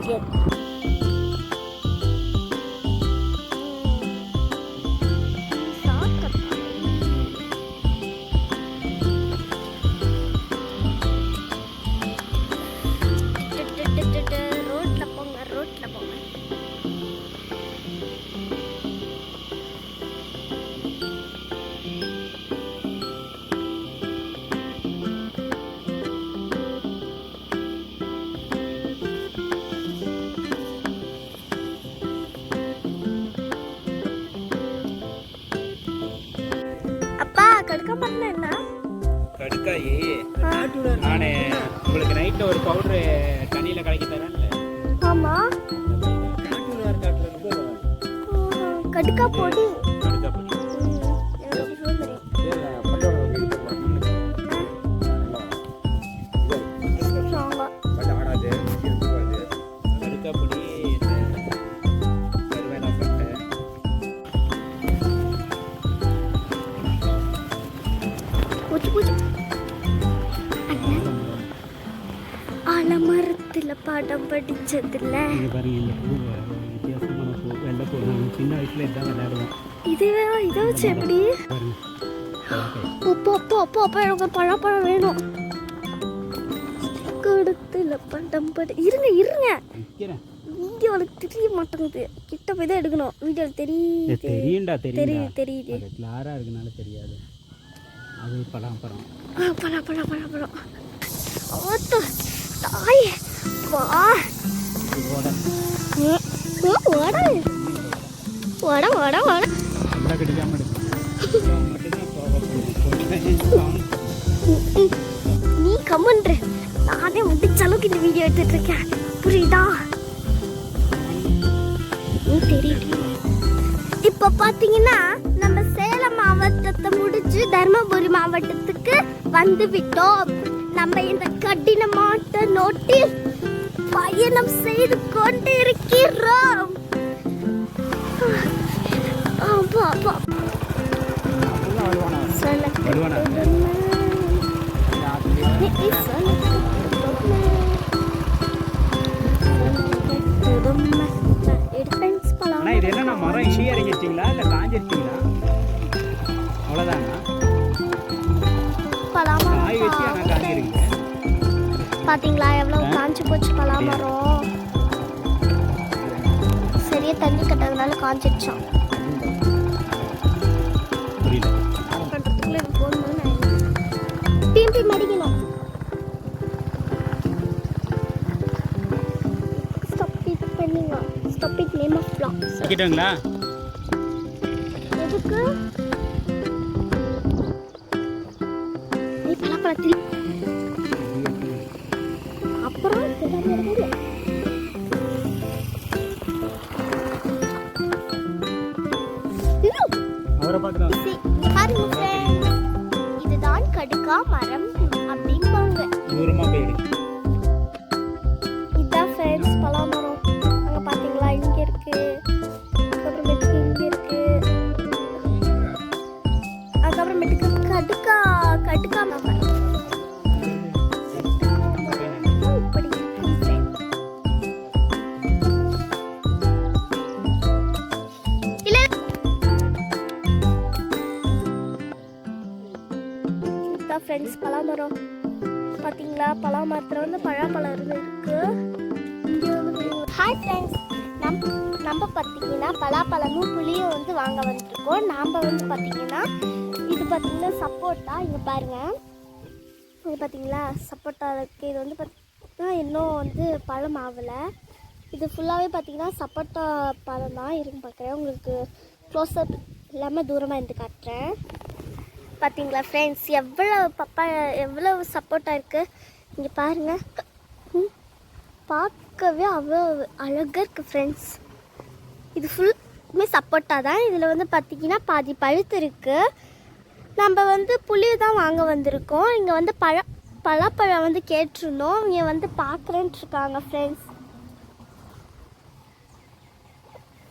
Video பண்ண என்ன? கடுக்காயி. நான் உங்களுக்கு நைட்டில் ஒரு பவுடரு தண்ணியில் கலக்கி தரேன்ல. ஆமா. கடுக்கா பொடி. பூ நான் சின்ன வயசில் இதான் விளையாடுவோம் இதுவே இதை வச்சு எப்படி அப்போ அப்போ அப்போ அப்போ எனக்கு பழப்பழம் வேணும் கொடுத்துல படம் படி இருங்க இருங்க வீடியோவில் தெரிய மாட்டேங்குது கிட்ட போய் தான் எடுக்கணும் வீடியோவில் தெரியுது தெரியும்டா தெரியுது கிளாராக இருக்கனால தெரியாது அது ஆ, பழம் பழம் பழம் பழம் ஓத்து தாய் வா நீ கம்மன்று நானே முடிச்ச அளவுக்கு இந்த வீடியோ எடுத்துட்டு இருக்கேன் புரியுதா நீ தெரியுது இப்போ பார்த்தீங்கன்னா நம்ம சேலம் மாவட்டத்தை முடிச்சு தருமபுரி மாவட்டத்துக்கு வந்து விட்டோம் நம்ம இந்த கடினமான நோட்டில் பயணம் செய்து கொண்டிருக்கிறோம். இது என்ன மரம் ஷீ இறங்கிச்சிங்களா இல்லை காஞ்சிருச்சிங்களா? ஆனால் காஞ்சிருக்குங்க பாத்தீங்களா? எவ்வளவு காஞ்சு போச்சு பலாமரம். சரியா தண்ணி கட்டதுனால காஞ்சிடுச்சான் பிம்பி மடிக்கணும் பண்ணுங்க இட் நேம் ஆஃப் பிளாக்ஸ் வைக்கிட்டுங்களா எதுக்கு? நீ பலாப்பழத்தில் இதுதான் கடுக்கா மரம் அப்படிம்பாங்க. தூரமாக போயிடு. ஹாய் ஃப்ரெண்ட்ஸ் நம் நம்ம பார்த்தீங்கன்னா பலாப்பழமும் புளியும் வந்து வாங்க வந்துருக்கோம். நாம் வந்து பார்த்தீங்கன்னா இது பார்த்தீங்கன்னா சப்போட்டா. இங்கே பாருங்கள் இது பார்த்தீங்களா சப்போட்டா இருக்குது இது வந்து பார்த்திங்கன்னா இன்னும் வந்து பழம் ஆகலை. இது ஃபுல்லாகவே பார்த்தீங்கன்னா சப்போட்டா பழம் தான். இருக்கு பார்க்குறேன் உங்களுக்கு க்ளோஸ்அப் இல்லாமல் தூரமாக இருந்து காட்டுறேன். பார்த்தீங்களா ஃப்ரெண்ட்ஸ் எவ்வளோ பப்பா எவ்வளோ சப்போட்டா இருக்குது இங்கே பாருங்கள் ம், பார்க்கவே அவ்வளோ அழகாக இருக்குது ஃப்ரெண்ட்ஸ் இது ஃபுல்லுமே சப்போட்டா தான். இதில் வந்து பார்த்தீங்கன்னா பாதி பழுத்து இருக்குது நம்ம வந்து புளியை தான் வாங்க வந்திருக்கோம். இங்கே வந்து பழ பலாப்பழம் வந்து கேட்டிருந்தோம். இங்கே வந்து பார்க்குறேன்ட்டு இருக்காங்க ஃப்ரெண்ட்ஸ்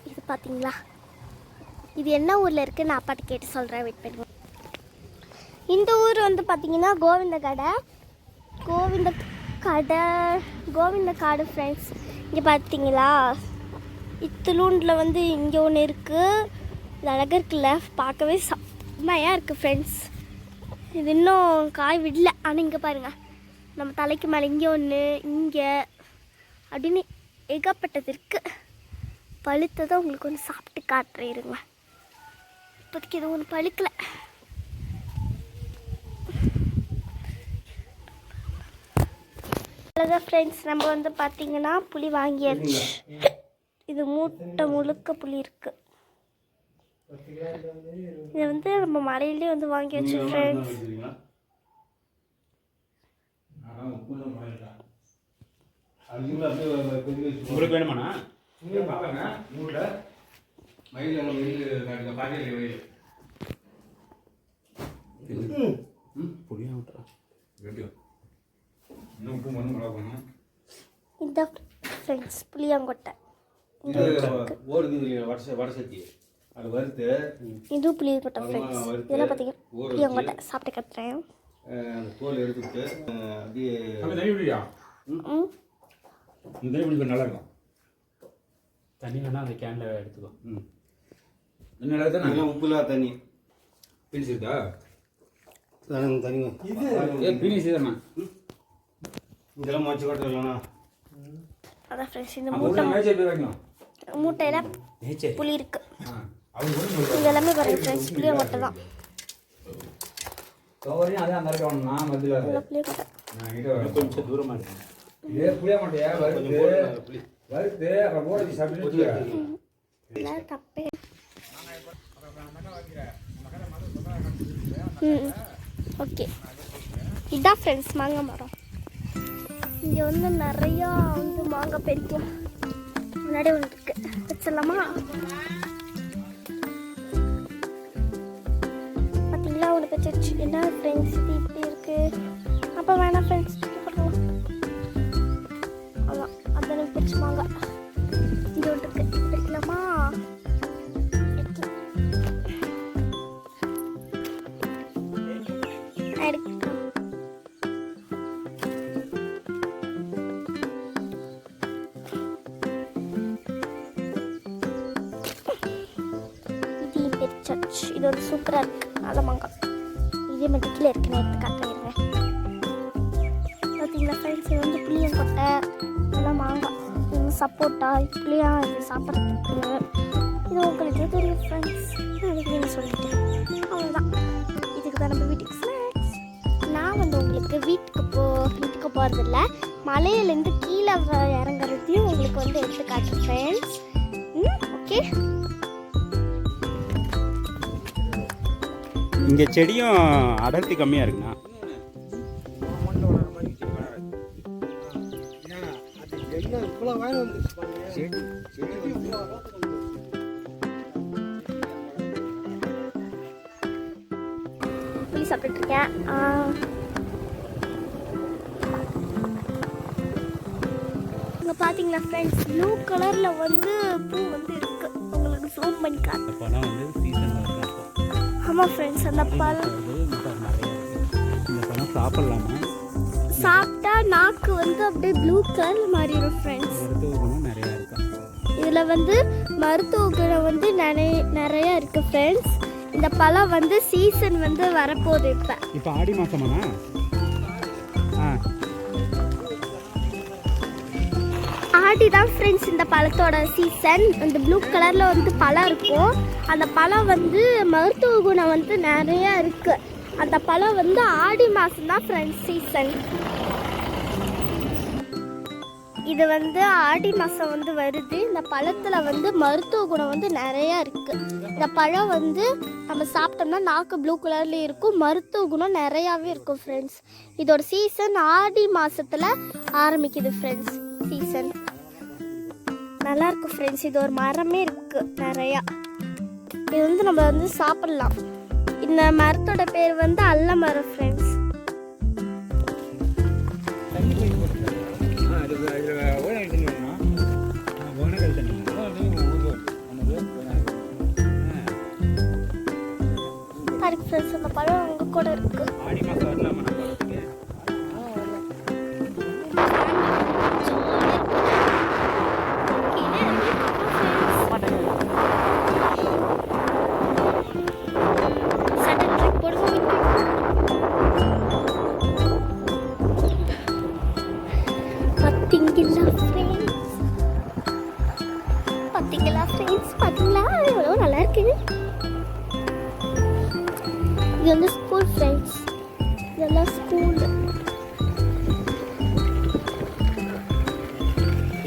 இது பார்த்தீங்களா இது என்ன ஊரில் இருக்குது நான் அப்பாட்ட கேட்டு சொல்கிறேன் வெயிட் பண்ணுங்க. இந்த ஊர் வந்து பார்த்திங்கன்னா கோவிந்த கடை கோவிந்த கடை கோவிந்த காடு ஃப்ரெண்ட்ஸ் இங்கே பார்த்தீங்களா இத்துலூண்டில் வந்து இங்கே ஒன்று இருக்குது இது அழகாக இருக்குல்ல பார்க்கவே செம்மையாக இருக்குது ஃப்ரெண்ட்ஸ் இது இன்னும் காய் விடல. ஆனால் இங்கே பாருங்கள் நம்ம தலைக்கு மேலே இங்கே ஒன்று இங்கே அப்படின்னு ஏகப்பட்டது இருக்குது பழுத்ததை உங்களுக்கு ஒன்று சாப்பிட்டு காட்டுறேன் இருங்க. இப்போதைக்கு எதுவும் ஒன்று பழுக்கலை. அவ்வளோதான் ஃப்ரெண்ட்ஸ் நம்ம வந்து பார்த்தீங்கன்னா புளி வாங்கியாச்சு. இது மூட்டை முழுக்க புளி இருக்கு. இது வந்து நம்ம மலையிலே வந்து வாங்கி வச்சு ஃப்ரெண்ட்ஸ் உங்களுக்கு வேணுமாண்ணா? புளியா விட்டுறேன் இந்த ஃப்ரெண்ட்ஸ் புளியாங்கொட்டை. அது வறுத்து இது புளியங்கொட்டை ஃப்ரெண்ட்ஸ் இதெல்லாம் பார்த்தீங்கன்னா புளியாங்கொட்டை. சாப்பிட்டு கட்டுறேன் தோல் எடுத்துட்டு அப்படியே நல்லா இருக்கும். தண்ணி வேணா அந்த கேனில் எடுத்துக்கோ. ம். என்ன இதெல்லாம் உப்புலா தண்ணி. பீனிஸ் இருக்கா? தண்ணி ஏ பீனிஸ் தானே இதெல்லாம் மொச்சு கொட்ட இல்லைண்ணா அதான் ஃப்ரெண்ட்ஸ் இந்த அப்போ மூட்டை உள்ள மேய்ச்சல் போய் வைக்கணும் மூட்டையில் நேச்சர் புளி இருக்கு ஆ அவங்க கூட சொல்லுவாங்க இது எல்லாமே பாருங்க ஃப்ரெண்ட்ஸ் புளியாங்கொட்டை தான் கவரையும் அதே அந்த அளவுக்கு வேணும் நான் மதியில் இதெல்லாம் புளியாங்கொட்டை நான் கிட்ட வரேன். கொஞ்சம் தூரமாக இருக்கு இதே புளிய மாட்டியா கொஞ்சம் வறுத்து போடுங்க, புளி. வறுத்து அப்புறம் போட வச்சு சாப்பிட்டு இல்லை தப்பே ம் ஓகே இதான் ஃப்ரெண்ட்ஸ் மாங்காய் மரம் இங்கே வந்து நிறையா வந்து மாங்காய் பறிக்கும். முன்னாடி ஒன்று இருக்கு. வச்சிடலாமா? பார்த்தீங்களா உனக்கு வச்சிருச்சு. என்ன ஃப்ரெண்ட்ஸ் இப்படி இருக்கு? அப்போ வேணாம் ஃப்ரெண்ட்ஸ் போடலாம் ஆமாம் அதான் பிடிச்சி பிடிச்ச மாங்காய். பிரிச்சாச்சு இது ஒரு சூப்பராக இருக்கு. நல்ல மாங்காய் இதே மாதிரி கீழே இருக்கு நான் எடுத்து காட்டுறேன் பார்த்தீங்களா ஃப்ரெண்ட்ஸ் இது வந்து புளியங்கொட்டை நல்லா மாங்காய். இது வந்து சப்போட்டா இப்படியா இது சாப்பிட்றதுக்கு. இது உங்களுக்கு தெரியும் ஃப்ரெண்ட்ஸ் அதுக்கு நீங்கள் சொல்லிட்டேன். அவ்வளோதான் இதுக்கு தான் நம்ம வீட்டுக்கு ஸ்நாக்ஸ் நான் வந்து உங்களுக்கு வீட்டுக்கு போ வீட்டுக்கு போகிறதில்ல மலையிலேருந்து கீழே இறங்குறதையும் உங்களுக்கு வந்து எடுத்து காட்டுறேன் ஃப்ரெண்ட்ஸ் இங்கே செடியும் அடர்த்தி கம்மியாக இருக்குண்ணா. புளி சாப்பிட்டுட்டு இருக்கேன். இங்க பாத்தீங்களா ஃப்ரெண்ட்ஸ் ப்ளூ கலர்ல வந்து பூ வந்து இருக்கு. உங்களுக்கு ஜூம் பண்ணி காட்டு. வந்து சீசனில் இருக்கும் ஆமா ஃப்ரெண்ட்ஸ் அந்த பழம் இந்த பழம் சாப்பிட்லாமா? சாப்பிட்டா நாக்கு வந்து அப்படியே ப்ளூ கலர் மாறிடும் ஃப்ரெண்ட்ஸ் நிறையா இருக்கும் இதுல வந்து மருத்துவ குணம் வந்து நிறைய நிறைய இருக்கு ஃப்ரெண்ட்ஸ் இந்த பழம் வந்து சீசன் வந்து வரப்போகுது இப்போ. இப்போ ஆடி மாதமாண்ணா ஆடி தான் ஃப்ரெண்ட்ஸ் இந்த பழத்தோட சீசன் இந்த ப்ளூ கலரில் வந்து பழம் இருக்கும். அந்த பழம் வந்து மருத்துவ குணம் வந்து நிறையா இருக்கு. அந்த பழம் வந்து ஆடி மாதம் தான் ஃப்ரெண்ட்ஸ் சீசன் இது வந்து ஆடி மாதம் வந்து வருது. இந்த பழத்தில் வந்து மருத்துவ குணம் வந்து நிறையா இருக்குது இந்த பழம் வந்து நம்ம சாப்பிட்டோம்னா நாக்கு ப்ளூ கலர்லேயும் இருக்கும். மருத்துவ குணம் நிறையாவே இருக்கும் ஃப்ரெண்ட்ஸ் இதோட சீசன் ஆடி மாதத்தில் ஆரம்பிக்குது ஃப்ரெண்ட்ஸ் சீசன் நல்லா இருக்கும் ஃப்ரெண்ட்ஸ் இது ஒரு மரமே இருக்கு நிறையா. இது வந்து நம்ம வந்து சாப்பிடலாம். இந்த மரத்தோட பேர் வந்து அல்ல மரம் ஃப்ரெண்ட்ஸ் ஃப்ரெண்ட்ஸ் அந்த பழம் அங்கே கூட இருக்கு.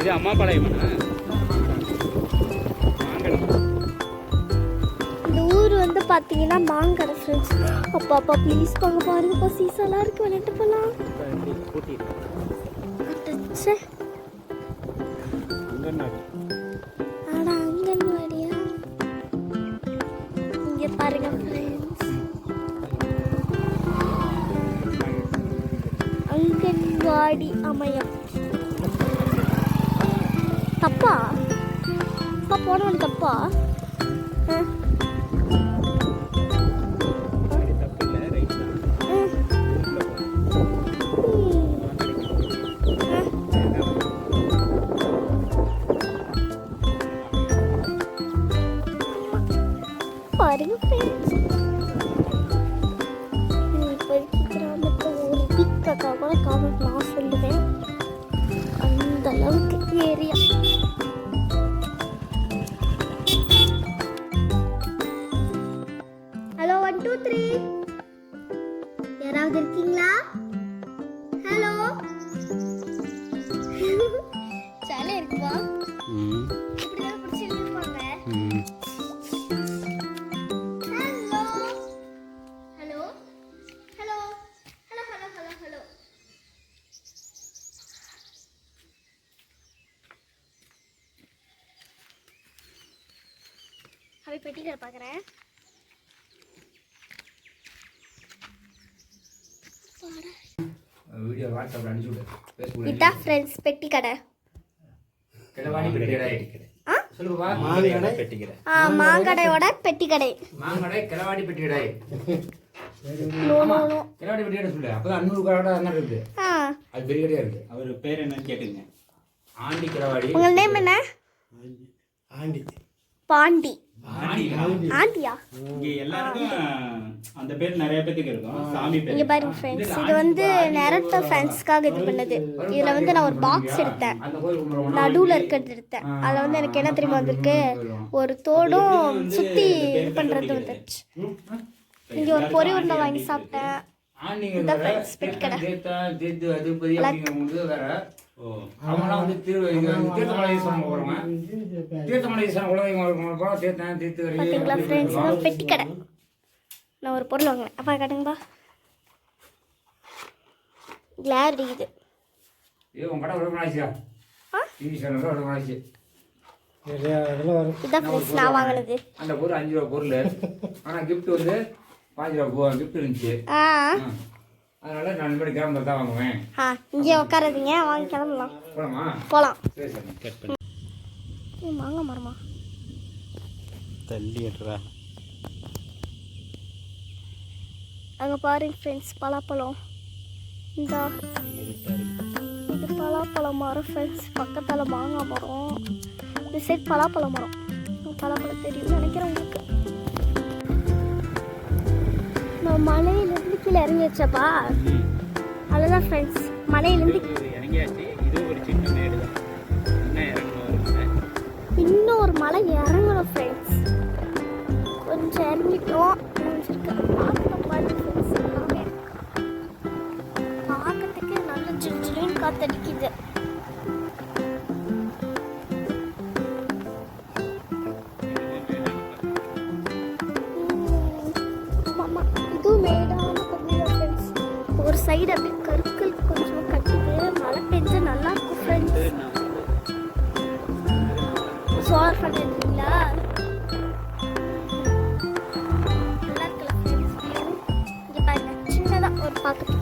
இது அம்மா மாங்கலம் இந்த ஊர் வந்து பார்த்தீங்கன்னா மாங்கடை ஃப்ரெண்ட்ஸ் அப்பா அப்பா ப்ளீஸ் போங்க பாருங்கப்பா சீசெல்லாம் இருக்கு. விளையாட்டு போகலாம் ஆனா அங்கன்வாடியா? இங்க பாருங்க ஃப்ரெண்ட்ஸ் அங்கன்வாடி அமையம். தப்பா? அப்பா போனவன் தப்பா? பாருங்க ஃப்ரெண்ட்ஸ் இப்போதைக்கு கிராமத்தில் ஒரு கூட காமெண்ட் நான் சொல்லுவேன். அந்த அளவுக்கு ஏரியா. த்ரீ யாராவது இருக்கீங்களா? ஹலோ ஜாலியாக இருக்குவா? ம். இப்படிதான் பிடிச்சிட்டு இருப்பாங்க ம் hello hello hello hello hello hello hello அப்படி பெட்டிக்கிற பார்க்குறேன் வீடியோ வாட்ஸ்அப்ல அனுப்பிச்சு விடு. இதான் ஃப்ரெண்ட்ஸ் பெட்டி கடை. சொல்லுப்பா மாங்கடை ஆ? மாங்கடையோட பெட்டி கடை. மாங்கடை சொல்லு. அப்பதான் அன்னூறு கடை அண்ணன் இருக்குது ஆ. அது பெரிய கடையா இருக்கு. அவர் பேர் என்னன்னு கேட்டுங்க? ஆண்டி கிளவாடி உங்கள் நேம் என்ன? ஆண்டி. பாண்டி. ஆண்டியா? இங்க எல்லாருக்கும் அந்த பேர் நிறைய பேத்துக்கு இருக்கும். சாமி இங்க பேர் பாருங்க ஃப்ரெண்ட்ஸ் இது வந்து நேரத்த ஃபேன்ஸ்க்காக இது பண்ணது. இதுல வந்து நான் ஒரு பாக்ஸ் எடுத்தேன். நடுவுல இருக்கிறது எடுத்தேன். அதுல வந்து எனக்கு என்ன தெரியுமா வந்திருக்கு? ஒரு தோடும் சுத்தி இது பண்றது வந்துருச்சு. இங்க ஒரு பொரி உருண்டை வாங்கி சாப்பிட்டேன். வேற. friends பெட்டி கடை. அவங்களாம் வந்து திரு தீர்த்தமலை ஈஸ்வரன் போகிறவங்க தீர்த்தமலை ஈஸ்வரன் குலதெய்வம் போகிறோம் தீர்த்தம் தீர்த்து பாத்தீங்களா ஃப்ரெண்ட்ஸ் வரைக்கும் இதான் பெட்டி கடை. நான் ஒரு பொருள் வாங்கினேன். அப்பா காட்டுங்கப்பா. கிளார் அடிக்குது. ஏ உன் கடை விடமாச்சு ஆ? டிவி சேனல் விடமாச்சு இதான் ஃப்ரெண்ட்ஸ் நான் வாங்கினது. அந்த பொருள் அஞ்சு ரூபா பொருள். ஆனால் கிஃப்ட் வந்து பாஞ்சு ரூபா போ கிஃப்ட் இருந்துச்சு. அதனால நான் இப்படி கிளம்புறது தான் வாங்குவேன். ஆ இங்கே உட்காராதீங்க. வாங்க கிளம்பலாம். போலாமா? போகலாம் சரி சரி. கட் பண்ணி. வாங்க மரமா. தள்ளி எடுறா அங்கே பாருங்க ஃப்ரெண்ட்ஸ் பலாப்பழம். இந்த. இது பலாப்பழம் மரம் ஃப்ரெண்ட்ஸ் பக்கத்தில் மாங்காய் மரம். இந்த சைடு பலாப்பழ மரம். பலாப்பழம் தெரியும் நினைக்கிறேன் உங்களுக்கு. நான் மலையிலேருந்து கீழே இறங்கி வச்சப்பா. அதுதான் ஃப்ரெண்ட்ஸ் மலையிலேருந்து ஒரு இன்னும் இன்னொரு மலை இறங்கணும் ஃப்ரெண்ட்ஸ் கொஞ்சம் இறங்கிட்டோம். பார்க்கறதுக்கு நல்ல ஜில் ஜில்லுன்னு காத்தடிக்குது. ஒரு சைடு அப்படியே கருக்கள் கொஞ்சம் கட்டிட்டு மழை பெஞ்சா நல்லா இருக்கும் ஃப்ரெண்ட்ஸ் சோர் பண்ணிருக்கீங்களா நல்லா இருக்கல ஃப்ரெண்ட்ஸ் இங்கே பாருங்க சின்னதாக ஒரு பாக்கெட்